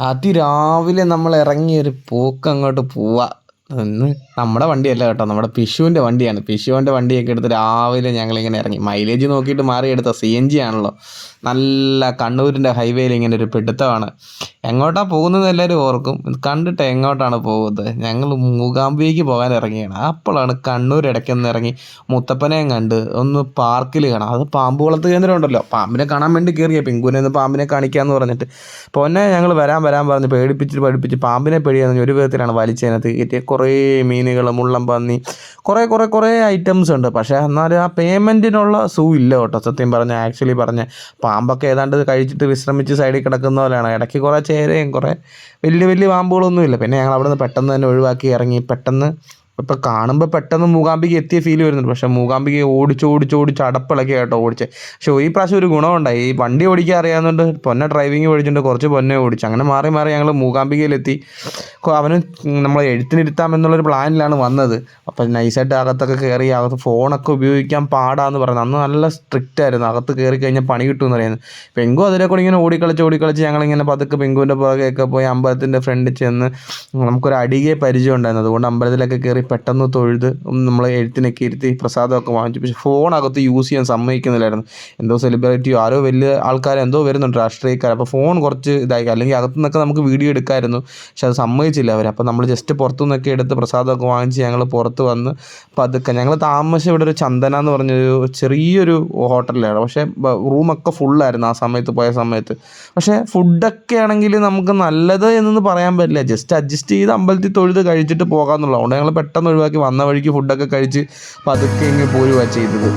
അതിരാവിലെ നമ്മൾ ഇറങ്ങിയൊരു പോക്ക് അങ്ങോട്ട് പോവാ. ഇന്ന് നമ്മുടെ വണ്ടിയല്ല കേട്ടോ. നമ്മുടെ പിഷുവിന്റെ വണ്ടിയാണ്. പിഷുവിന്റെ വണ്ടിയൊക്കെ എടുത്ത് രാവിലെ ഞങ്ങളിങ്ങനെ ഇറങ്ങി. മൈലേജ് നോക്കിയിട്ട് മാറിയെടുത്ത സി എൻ ജി ആണല്ലോ. നല്ല കണ്ണൂരിന്റെ ഹൈവേയിൽ ഇങ്ങനെ ഒരു പിടുത്തമാണ്. എങ്ങോട്ടാണ് പോകുന്നത് എല്ലാവരും ഓർക്കും. കണ്ടിട്ട് എങ്ങോട്ടാണ് പോകുന്നത്? ഞങ്ങൾ മൂകാംബിയേക്ക് പോകാൻ ഇറങ്ങിയാണ്. അപ്പോഴാണ് കണ്ണൂർ ഇടയ്ക്കൊന്ന് ഇറങ്ങി മുത്തപ്പനെയും കണ്ട് ഒന്ന് പാർക്കിൽ കാണാം. അത് പാമ്പ് വളർത്ത് കേന്ദ്രം ഉണ്ടല്ലോ. പാമ്പിനെ കാണാൻ വേണ്ടി കയറിയ പിങ്കുനെ ഒന്ന് പാമ്പിനെ കാണിക്കാമെന്ന് പറഞ്ഞിട്ട്. പൊന്നെ ഞങ്ങൾ വരാൻ വരാൻ പറഞ്ഞ് പേടിപ്പിച്ച് പഠിപ്പിച്ച് പാമ്പിനെ പേടിയാന്ന് ഒരു വിധത്തിലാണ് വലിച്ചതിനകത്ത് കയറ്റിയ കുറേ മീനുകൾ മുള്ളം പന്നി കുറേ കുറേ കുറേ ഐറ്റംസ് ഉണ്ട്. പക്ഷേ എന്നാലും ആ പേയ്മെന്റിനുള്ള സൂ ഇല്ല കേട്ടോ. സത്യം പറഞ്ഞ ആക്ച്വലി പറഞ്ഞ പാമ്പൊക്കെ ഏതാണ്ട് കഴിച്ചിട്ട് വിശ്രമിച്ച് സൈഡിൽ കിടക്കുന്ന പോലെയാണ്. ഇടയ്ക്ക് കുറേ ചേരയും കുറേ വലിയ വലിയ പാമ്പുകളൊന്നുമില്ല. പിന്നെ ഞങ്ങൾ അവിടെ നിന്ന് പെട്ടെന്ന് തന്നെ ഒഴിവാക്കി ഇറങ്ങി. പെട്ടെന്ന് ഇപ്പം കാണുമ്പോൾ പെട്ടെന്ന് മൂകാംബിക എത്തിയ ഫീൽ വരുന്നുണ്ട്. പക്ഷേ മൂകാംബിക ഓടിച്ച് ഓടിച്ച് ഓടിച്ച് അടപ്പിളക്കി കേട്ടോ ഓടിച്ചത് പക്ഷേ ഈ പ്രാവശ്യം ഒരു ഗുണമുണ്ടായി. ഈ വണ്ടി ഓടിക്കാൻ അറിയാവുന്നതുകൊണ്ട് പൊന്നെ ഡ്രൈവിംഗ് ഓടിച്ചിട്ടുണ്ട്. കുറച്ച് പൊന്നെ ഓടിച്ചു. അങ്ങനെ മാറി മാറി ഞങ്ങൾ മൂകാംബികയിലെത്തി. അവന് നമ്മൾ എഴുത്തിനിരുത്താം എന്നുള്ളൊരു പ്ലാനിലാണ് വന്നത്. അപ്പം നൈസായിട്ട് അകത്തൊക്കെ കയറി അകത്ത് ഫോണൊക്കെ ഉപയോഗിക്കാൻ പാടാന്ന് പറയുന്നത് അന്ന് നല്ല സ്ട്രിക്റ്റ് ആയിരുന്നു. അകത്ത് കയറി കഴിഞ്ഞാൽ പണി കിട്ടുമെന്ന് പറയുന്നത് പെങ്കു അതിലെ കൂടി ഇങ്ങനെ ഓടിക്കളിച്ച് ഓടിക്കളിച്ച് ഞങ്ങളിങ്ങനെ പതുക്കെ പെങ്കുവിന്റെ പുറകെയൊക്കെ പോയി അമ്പലത്തിന്റെ ഫ്രണ്ടിൽ ചെന്ന് നമുക്കൊരു അടികെ പരിചയം ഉണ്ടായിരുന്നു. അതുകൊണ്ട് അമ്പലത്തിലൊക്കെ കയറി പെട്ടെന്ന് തൊഴുത് നമ്മൾ എഴുത്തിനൊക്കെ ഇരുത്തി പ്രസാദമൊക്കെ വാങ്ങിച്ചു. പക്ഷേ ഫോണകത്ത് യൂസ് ചെയ്യാൻ സമ്മതിക്കുന്നില്ലായിരുന്നു. എന്തോ സെലിബ്രിറ്റിയോ ആരോ വലിയ ആൾക്കാർ എന്തോ വരുന്നുണ്ട് രാഷ്ട്രീയക്കാർ. അപ്പോൾ ഫോൺ കുറച്ച് ഇതായി. അല്ലെങ്കിൽ അകത്തു നിന്നൊക്കെ നമുക്ക് വീഡിയോ എടുക്കാമായിരുന്നു പക്ഷെ അത് സമ്മതിച്ചില്ല അവർ അപ്പോൾ നമ്മൾ ജസ്റ്റ് പുറത്തു നിന്നൊക്കെ എടുത്ത് പ്രസാദമൊക്കെ വാങ്ങിച്ച് ഞങ്ങൾ പുറത്ത് വന്ന് പതുക്കെ ഞങ്ങൾ താമസം ഇവിടെ ഒരു ചന്ദന എന്ന് പറഞ്ഞൊരു ചെറിയൊരു ഹോട്ടലിലാണ് പക്ഷേ റൂമൊക്കെ ഫുള്ളായിരുന്നു ആ സമയത്ത് പോയ സമയത്ത്. പക്ഷേ ഫുഡൊക്കെ ആണെങ്കിൽ നമുക്ക് നല്ലത് എന്നൊന്നും പറയാൻ പറ്റില്ല. ജസ്റ്റ് അഡ്ജസ്റ്റ് ചെയ്ത് അമ്പലത്തിൽ തൊഴുത് കഴിച്ചിട്ട് പോകാമെന്നുള്ളത് അതുകൊണ്ട് ഞങ്ങൾ പെട്ടെന്ന് ഒഴിവാക്കി വന്ന വഴിക്ക് ഫുഡൊക്കെ കഴിച്ച് പതുക്കെ ഇങ്ങ് പോരുവാ ചെയ്തത്.